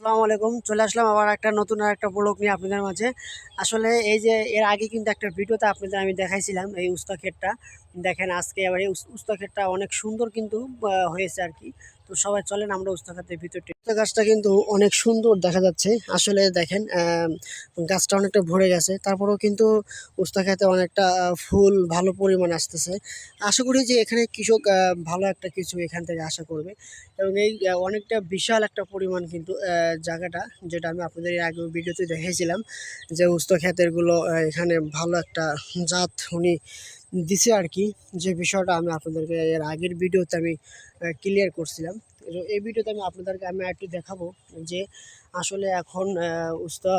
আসসালামু আলাইকুম। চলে আসলাম আবার একটা নতুন আর একটা ব্লগ নিয়ে আপনাদের মাঝে। আসলে এই যে এর আগে কিন্তু একটা ভিডিওতে আপনাদের আমি দেখাইছিলাম এই উস্তা ক্ষেতটা। দেখেন আজকে আবার এই উস- উস্তা ক্ষেতটা অনেক সুন্দর কিন্তু হয়েছে আর কি। তো সবাই চলেন, আমরা উস্তা ক্ষেতের ভিতরটি উস্তা গাছটা কিন্তু অনেক সুন্দর দেখা যাচ্ছে। আসলে দেখেন গাছটা অনেকটা ভরে গেছে। তারপরেও কিন্তু উস্তা খেতে অনেকটা ফুল ভালো পরিমাণ আসতেছে। আশা করি যে এখানে কৃষক ভালো একটা কিছু এখান থেকে আশা করবে। এবং এই অনেকটা বিশাল একটা পরিমাণ কিন্তু জায়গাটা, যেটা আমি আপনাদের আগে ভিডিওতে দেখেছিলাম যে উস্ত এখানে ভালো একটা জাত, উনি দিছে আর কি যে বিষয়টা আমি আপনাদেরকে এর আগের ভিডিওতে আমি ক্লিয়ার করছিলাম। এই ভিডিওতে আমি আপনাদেরকে আমি একটু দেখাবো যে আসলে এখন উস্তা,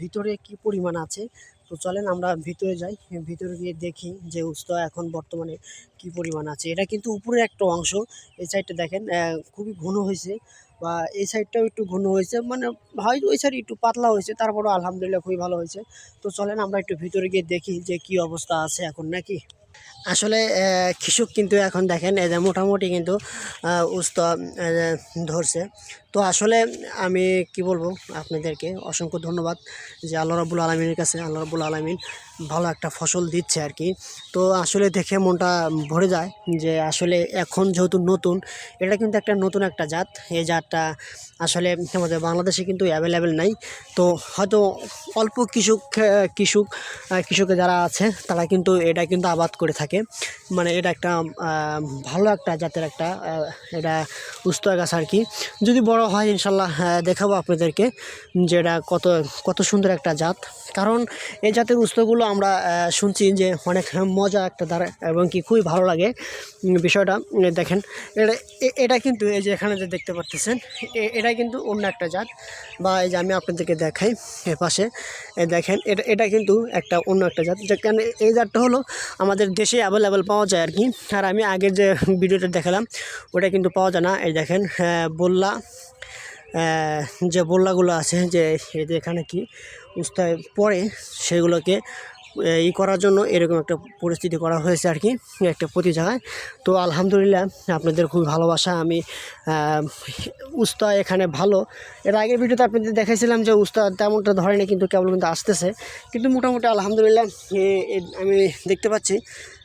ভিতরে কি পরিমাণ আছে। তো চলেন আমরা ভিতরে যাই, ভিতরে গিয়ে দেখি যে উস্তা এখন বর্তমানে কি পরিমাণ আছে। এটা কিন্তু উপরের একটা অংশ, এই সাইডটা দেখেন খুবই ঘন হয়েছে। বা এই সাইডটাও একটু ঘন হয়েছে মানে হয় ওই সাইড একটু পাতলা হয়েছে, তারপরও আলহামদুলিল্লাহ খুবই ভালো হয়েছে। তো চলেন আমরা একটু ভিতরে গিয়ে দেখি যে কি অবস্থা আছে এখন নাকি। আসলে কৃষক কিন্তু এখন দেখেন মোটামুটি কিন্তু উস্ত ধরছে। তো আসলে আমি কি বলব, আপনাদেরকে অসংখ্য ধন্যবাদ যে আল্লাহ রাবুল আলমিনের কাছে, আল্লাহ রাবুল আলমিন ভালো একটা ফসল দিচ্ছে আর কি। তো আসলে দেখে মনটা ভরে যায় যে আসলে এখন যেহেতু নতুন, এটা কিন্তু একটা নতুন একটা জাত। এই জাতটা আসলে আমাদের বাংলাদেশে কিন্তু অ্যাভেলেবেল নাই। তো হয়তো অল্প কৃষক কৃষক, কৃষকে যারা আছে, তারা কিন্তু এটা কিন্তু আবাদ করে থাকে। মানে এটা একটা ভালো একটা জাতের একটা এটা উস্তা গাছ আর কি। যদি বড় হয় ইনশাল্লাহ দেখাবো আপনাদেরকে যে এটা কত কত সুন্দর একটা জাত। কারণ এই জাতের উস্তগুলো আমরা শুনছি যে অনেক মজা একটা দ্বারা এবং কি খুবই ভালো লাগে। বিষয়টা দেখেন এটা এটা কিন্তু এই যে এখানে যে দেখতে পাচ্ছেন এটা কিন্তু অন্য একটা জাত বা এই যে আমি আপনাদেরকে দেখাই পাশে দেখেন এটা এটা কিন্তু একটা অন্য একটা জাত। কেন এই জাতটা হলো আমাদের দেশে অ্যাভেলেবেল পাওয়া যায় আর কি। আর আমি আগের যে ভিডিওটা দেখালাম ওটা কিন্তু পাওয়া যায় না। এই দেখেন আহ, বললা যে বললাগুলো আছে যে এখানে কি উস্তায় পড়ে সেগুলোকে ই করার জন্য এরকম একটা পরিস্থিতি করা হয়েছে আর কি, একটা প্রতি জায়গায়। তো আলহামদুলিল্লাহ আপনাদের খুবই ভালোবাসা, আমি উস্তা এখানে ভালো। এর আগের ভিডিওতে আপনাদের দেখাইছিলাম যে উস্তা তেমনটা ধরে ধরেনি, কিন্তু কেবল কিন্তু আসতেছে। কিন্তু মোটামুটি আলহামদুলিল্লাহ আমি দেখতে পাচ্ছি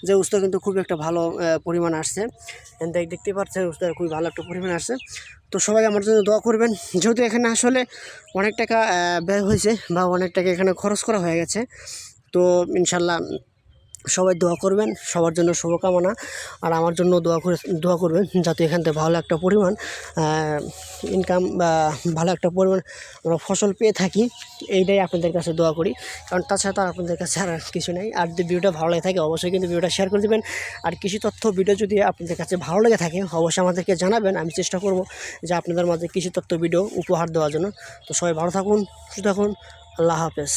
যে উস্তা কিন্তু খুব একটা ভালো পরিমাণ আসছে। দেখ, দেখতে পাচ্ছেন উস্তা খুবই ভালো একটা পরিমাণ আসছে। তো সবাই আমার জন্য দোয়া করবেন। যেহেতু এখানে আসলে অনেক টাকা ব্যয় হয়েছে বা অনেক টাকা এখানে খরচ করা হয়ে গেছে তো ইনশাল্লাহ সবাই দোয়া করবেন, সবার জন্য শুভকামনা। আর আমার জন্য দোয়া করে, দোয়া করবেন যাতে এখান থেকে ভালো একটা পরিমাণ ইনকাম বা ভালো একটা পরিমাণ আমরা ফসল পেয়ে থাকি, এইটাই আপনাদের কাছে দোয়া করি। কারণ তাছাড়া তো আপনাদের কাছে আর কিছু নেই। আর যদি ভিডিওটা ভালো লাগে থাকে, অবশ্যই কিন্তু ভিডিওটা শেয়ার করে দেবেন। আর কৃষি তথ্য, ভিডিও যদি আপনাদের কাছে ভালো লেগে থাকে, অবশ্যই আমাদেরকে জানাবেন। আমি চেষ্টা করব যে আপনাদের মাঝে কৃষি তথ্য, ভিডিও উপহার দেওয়ার জন্য। তো সবাই ভালো থাকুন, সুস্থ থাকুন। আল্লাহ হাফেজ।